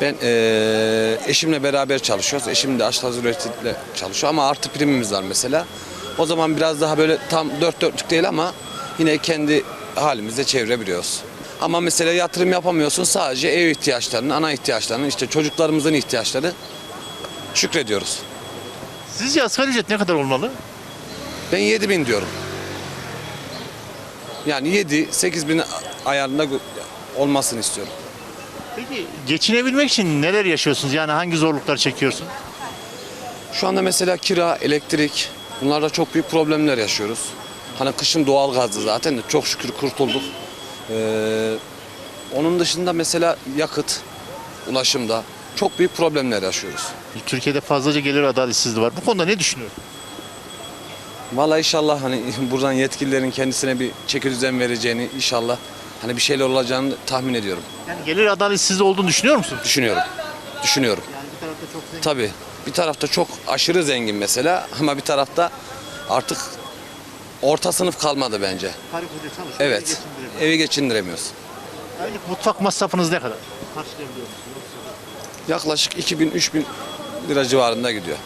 Ben eee, eşimle beraber çalışıyoruz. Eşim de aşk üreticiyle çalışıyor ama artı primimiz var mesela. O zaman biraz daha böyle tam dört dörtlük değil ama yine kendi halimizde çevirebiliyoruz. Ama mesela yatırım yapamıyorsun sadece ev ihtiyaçlarını, ana ihtiyaçlarını, işte çocuklarımızın ihtiyaçları şükrediyoruz. Sizce asgari ücret ne kadar olmalı? Ben 7 bin diyorum. Yani 7-8 bin ayarında olmasını istiyorum. Peki geçinebilmek için neler yaşıyorsunuz? Yani hangi zorluklar çekiyorsun? Şu anda mesela kira, elektrik bunlarda çok büyük problemler yaşıyoruz. Hani kışın doğal gazdı zaten de çok şükür kurtulduk. Ee, onun dışında mesela yakıt, ulaşımda çok büyük problemler yaşıyoruz. Türkiye'de fazlaca gelir adaletsizliği var. Bu konuda ne düşünüyorsun? Vallahi inşallah hani buradan yetkililerin kendisine bir çeki düzen vereceğini inşallah hani bir şeyler olacağını tahmin ediyorum. Yani gelir adaletsizliği olduğunu düşünüyor musun? Düşünüyorum. Düşünüyorum. Tabii. Bir tarafta çok aşırı zengin mesela ama bir tarafta artık orta sınıf kalmadı bence. Evet. Evi geçindiremiyoruz. Aylık mutfak masrafınız ne kadar? Karşılayabiliyor musunuz? Yaklaşık 2000-3000 lira civarında gidiyor.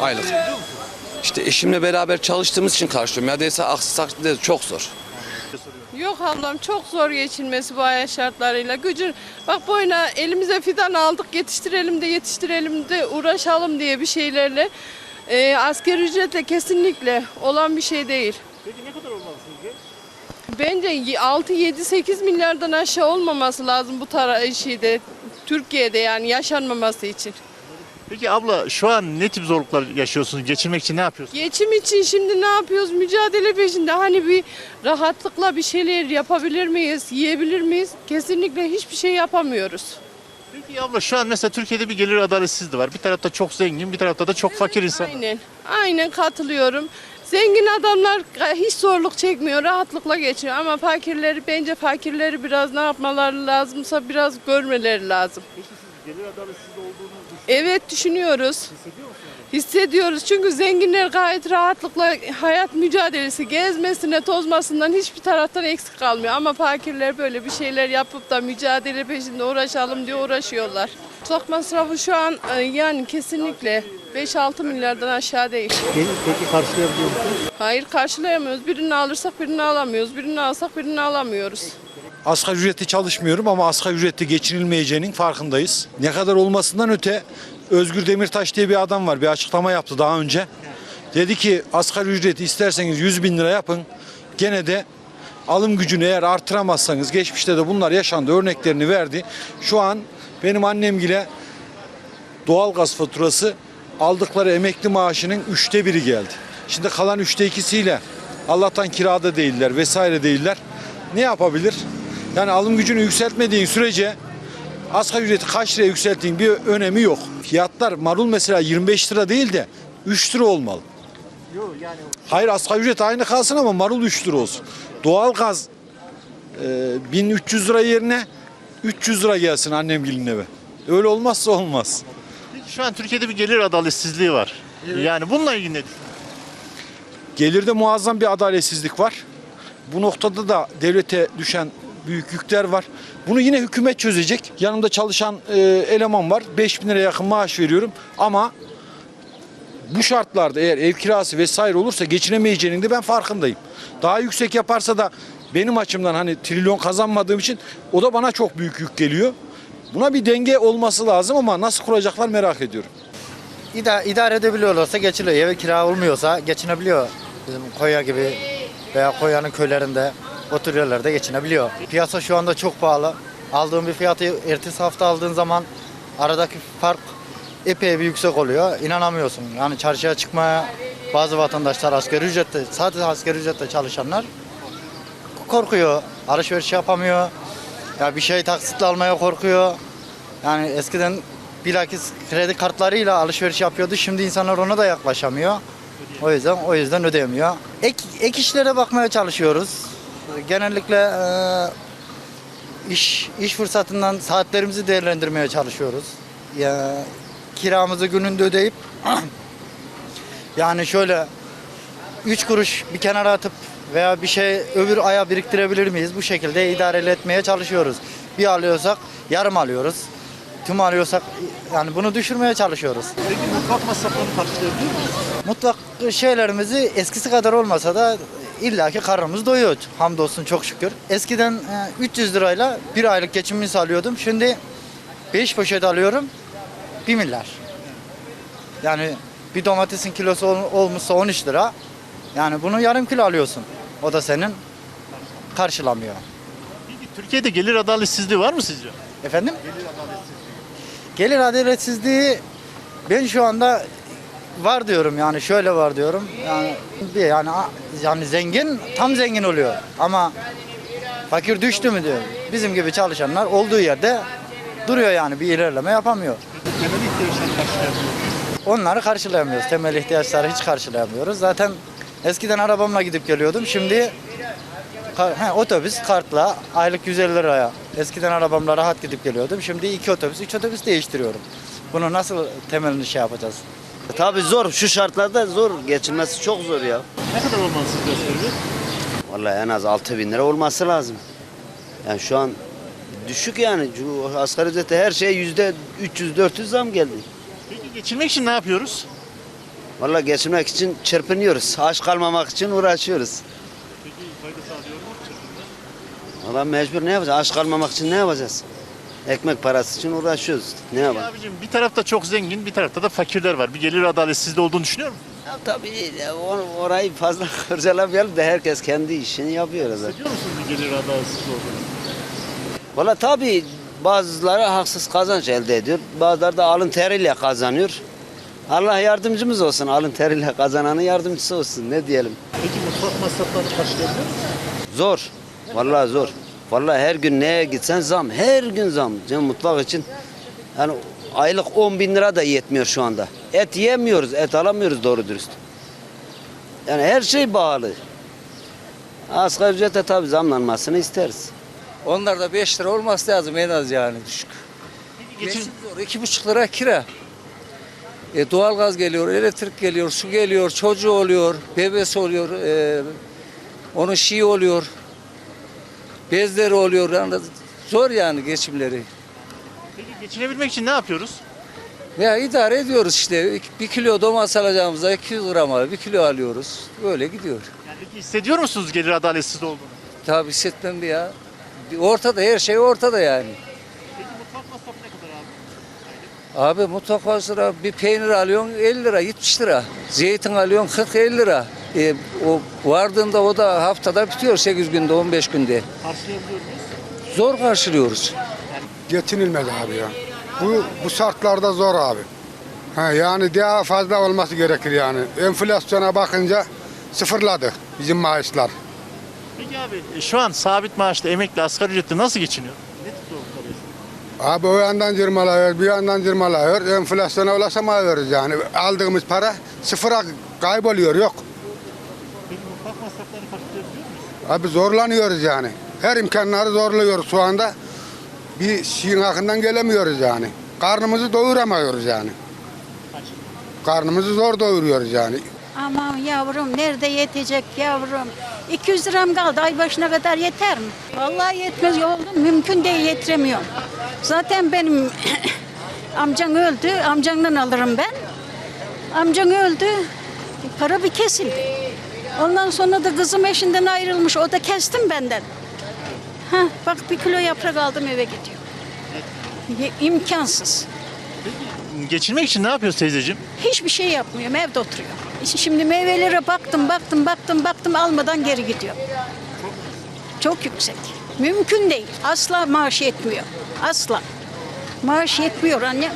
Aylık. İşte eşimle beraber çalıştığımız için karşılıyorum. Ya değilse aksi takdirde çok zor. Yok ablam çok zor geçinmesi bu hayat şartlarıyla. Gücün bak boyuna elimize fidan aldık yetiştirelim de yetiştirelim de uğraşalım diye bir şeylerle e, asgari ücretle kesinlikle olan bir şey değil. Peki ne kadar olmalı sizce? Bence 6 7 8 milyardan aşağı olmaması lazım bu tara şeyde Türkiye'de yani yaşanmaması için. Peki abla şu an ne tip zorluklar yaşıyorsunuz? Geçinmek için ne yapıyorsunuz? Geçim için şimdi ne yapıyoruz? Mücadele peşinde. Hani bir rahatlıkla bir şeyler yapabilir miyiz? Yiyebilir miyiz? Kesinlikle hiçbir şey yapamıyoruz. Peki abla şu an mesela Türkiye'de bir gelir adaletsizliği var. Bir tarafta çok zengin, bir tarafta da çok fakir insan. Aynen. Aynen katılıyorum. Zengin adamlar hiç zorluk çekmiyor, rahatlıkla geçiyor ama fakirleri bence fakirleri biraz ne yapmaları lazımsa biraz görmeleri lazım. Gelir adaletsizliği olduğunu Evet düşünüyoruz. Hissediyoruz çünkü zenginler gayet rahatlıkla hayat mücadelesi gezmesine tozmasından hiçbir taraftan eksik kalmıyor. Ama fakirler böyle bir şeyler yapıp da mücadele peşinde uğraşalım diye uğraşıyorlar. Mutfak masrafı şu an e, yani kesinlikle 5-6 milyardan aşağı değil. Peki karşılayabiliyor musunuz? Hayır karşılayamıyoruz. Birini alırsak birini alamıyoruz. Birini alsak birini alamıyoruz. Asgari ücretli çalışmıyorum ama asgari ücretli geçinilmeyeceğinin farkındayız. Ne kadar olmasından öte Özgür Demirtaş diye bir adam var. Bir açıklama yaptı daha önce. Dedi ki asgari ücreti isterseniz 100 bin lira yapın. Gene de alım gücünü eğer artıramazsanız geçmişte de bunlar yaşandı örneklerini verdi. Şu an benim annemgile doğalgaz faturası aldıkları emekli maaşının üçte biri geldi. Şimdi kalan üçte ikisiyle Allah'tan kirada değiller vesaire değiller. Ne yapabilir? Yani alım gücünü yükseltmediğin sürece asgari ücreti kaç liraya yükselttiğin bir önemi yok. Fiyatlar marul mesela 25 lira değil de 3 lira olmalı. Yok yani Hayır asgari ücret aynı kalsın ama marul 3 lira olsun. Doğalgaz e, 1300 lira yerine 300 lira gelsin annemgilin eve. Öyle olmazsa olmaz. Peki şu an Türkiye'de bir gelir adaletsizliği var. Yani bununla ilgili ne? Gelirde muazzam bir adaletsizlik var. Bu noktada da devlete düşen büyük yükler var. Bunu yine hükümet çözecek. Yanımda çalışan e, eleman var. 5 bin lira yakın maaş veriyorum. Ama bu şartlarda eğer ev kirası vesaire olursa geçinemeyeceğinin de ben farkındayım. Daha yüksek yaparsa da benim açımdan hani trilyon kazanmadığım için o da bana çok büyük yük geliyor. Buna bir denge olması lazım ama nasıl kuracaklar merak ediyorum. İda, idare edebiliyorlarsa geçiliyor. Ev kira olmuyorsa geçinebiliyor. Bizim Konya gibi veya Konya'nın köylerinde oturuyorlar da geçinebiliyor. Piyasa şu anda çok pahalı. Aldığın bir fiyatı ertesi hafta aldığın zaman aradaki fark epey bir yüksek oluyor. İnanamıyorsun. Yani çarşıya çıkmaya bazı vatandaşlar asgari ücretle, sadece asgari ücretle çalışanlar korkuyor. Alışveriş yapamıyor. Ya bir şey taksitle almaya korkuyor. Yani eskiden bilakis kredi kartlarıyla alışveriş yapıyordu. Şimdi insanlar ona da yaklaşamıyor. O yüzden o yüzden ödeyemiyor. Ek, ek işlere bakmaya çalışıyoruz. Genellikle e, iş iş fırsatından saatlerimizi değerlendirmeye çalışıyoruz. Ya kiramızı gününde ödeyip yani şöyle 3 kuruş bir kenara atıp veya bir şey öbür aya biriktirebilir miyiz? Bu şekilde idare etmeye çalışıyoruz. Bir alıyorsak yarım alıyoruz. tüm alıyorsak yani bunu düşürmeye çalışıyoruz. Peki mutfak masraflarını karşılayabiliyor muyuz? Mutfak şeylerimizi eskisi kadar olmasa da illaki karnımız doyuyor. Hamdolsun çok şükür. Eskiden e, 300 lirayla bir aylık geçimimi sağlıyordum. Şimdi 5 poşet alıyorum 1 milyar. Yani bir domatesin kilosu ol- olmuşsa 13 lira. Yani bunu yarım kilo alıyorsun. O da senin karşılamıyor. Peki Türkiye'de gelir adaletsizliği var mı sizce? Efendim? Gelir adaletsizliği ben şu anda var diyorum yani şöyle var diyorum. Yani bir yani yani zengin tam zengin oluyor ama fakir düştü mü diyor. Bizim gibi çalışanlar olduğu yerde duruyor yani bir ilerleme yapamıyor. Temel ihtiyaçlarını karşılayabiliyor muyuz? Onları karşılayamıyoruz. Temel ihtiyaçları hiç karşılayamıyoruz. Zaten eskiden arabamla gidip geliyordum. Şimdi he, otobüs kartla aylık 150 liraya. Eskiden arabamla rahat gidip geliyordum. Şimdi iki otobüs, üç otobüs değiştiriyorum. Bunu nasıl temelini şey yapacağız? Tabii zor. Şu şartlarda zor. Geçinmesi çok zor ya. Ne kadar olmalı sizce asgari? Vallahi en az 6 bin lira olması lazım. Yani şu an düşük yani. Şu asgari ücrete her şey yüzde 300-400 zam geldi. Peki geçinmek için ne yapıyoruz? Vallahi geçinmek için çırpınıyoruz. Aç kalmamak için uğraşıyoruz. Peki fayda sağlıyor mu? Valla mecbur ne yapacağız? Aç kalmamak için ne yapacağız? Ekmek parası için uğraşıyoruz. Ne Ya yapalım? abicim bir tarafta çok zengin, bir tarafta da fakirler var. Bir gelir adaletsizliği olduğunu düşünüyor musun? Ya tabii ya, or- orayı fazla kurcalamayalım da herkes kendi işini yapıyor zaten. Hissediyor musunuz bir gelir adaletsizliği olduğunu? Valla tabii bazıları haksız kazanç elde ediyor. Bazıları da alın teriyle kazanıyor. Allah yardımcımız olsun. Alın teriyle kazananın yardımcısı olsun. Ne diyelim. Peki mutfak masraflarını karşılayabiliyor musunuz? Zor. Vallahi zor. Vallahi her gün neye gitsen zam. Her gün zam. Canım mutfak için yani aylık 10 bin lira da yetmiyor şu anda. Et yemiyoruz. Et alamıyoruz doğru dürüst. Yani her şey bağlı. Asgari ücrete tabii zamlanmasını isteriz. Onlar da 5 lira olması lazım en az yani düşük. Geçin, zor. 2,5 lira kira. E, doğalgaz geliyor, elektrik geliyor, su geliyor, çocuğu oluyor, bebesi oluyor, e, onun şeyi oluyor, bezleri oluyor. Yani zor yani geçimleri. peki geçinebilmek için ne yapıyoruz? Ya idare ediyoruz işte. Bir kilo domates alacağımızda 200 gram alıyor, bir kilo alıyoruz. Böyle gidiyor. Yani peki hissediyor musunuz gelir adaletsizliği olduğunu? Tabi hissetmem ya? Ortada her şey ortada yani. Peki mutfak masrafı ne kadar abi? Abi mutfak masrafı bir peynir alıyorsun 50 lira 70 lira. Zeytin alıyorsun 40-50 lira. E, o vardığında o da haftada bitiyor 8 günde 15 günde. Karşılayabiliyor muyuz? Zor karşılıyoruz. geçinilmez abi ya. Bu bu şartlarda zor abi. Ha, yani daha fazla olması gerekir yani. Enflasyona bakınca sıfırladı bizim maaşlar. Peki abi e, şu an sabit maaşlı emekli asgari ücretle nasıl geçiniyor? Ne Abi o yandan cırmalıyor, bir yandan cırmalıyor. Enflasyona ulaşamıyoruz yani. Aldığımız para sıfıra kayboluyor yok. Peki mutfak masraflarını karşılayabiliyor muyuz? Abi zorlanıyoruz yani. Her imkanları zorluyoruz şu anda. Bir şeyin hakkından gelemiyoruz yani. Karnımızı doyuramıyoruz yani. Karnımızı zor doyuruyoruz yani. Aman yavrum nerede yetecek yavrum? 200 liram kaldı ay başına kadar yeter mi? Vallahi yetmez oğlum mümkün değil yetiremiyorum. Zaten benim amcan öldü amcandan alırım ben. Amcan öldü para bir kesildi. Ondan sonra da kızım eşinden ayrılmış o da kestim benden. Ha bak bir kilo yaprak aldım eve gidiyor. Ye- imkansız. Geçinmek için ne yapıyoruz teyzeciğim? Hiçbir şey yapmıyorum, evde oturuyorum. Şimdi meyvelere baktım, baktım, baktım, baktım almadan geri gidiyor. Çok yüksek. Mümkün değil. Asla maaş yetmiyor. Asla. Maaş yetmiyor anne.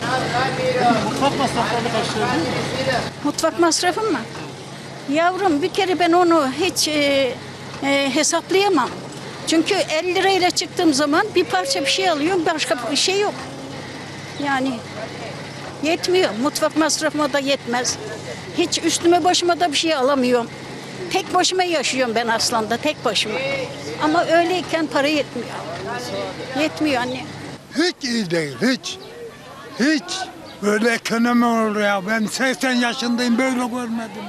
Mutfak masraflarını muyuz? Mutfak masrafım mı? Yavrum bir kere ben onu hiç e, e, hesaplayamam. Çünkü 50 lirayla çıktığım zaman bir parça bir şey alıyorum, başka bir şey yok. Yani yetmiyor. Mutfak masrafıma da yetmez. Hiç üstüme başıma da bir şey alamıyorum. Tek başıma yaşıyorum ben aslında, tek başıma. Ama öyleyken para yetmiyor. Yetmiyor anne. Hiç iyi değil, hiç. Hiç. Böyle ekonomi olur. Ben 80 yaşındayım, böyle görmedim.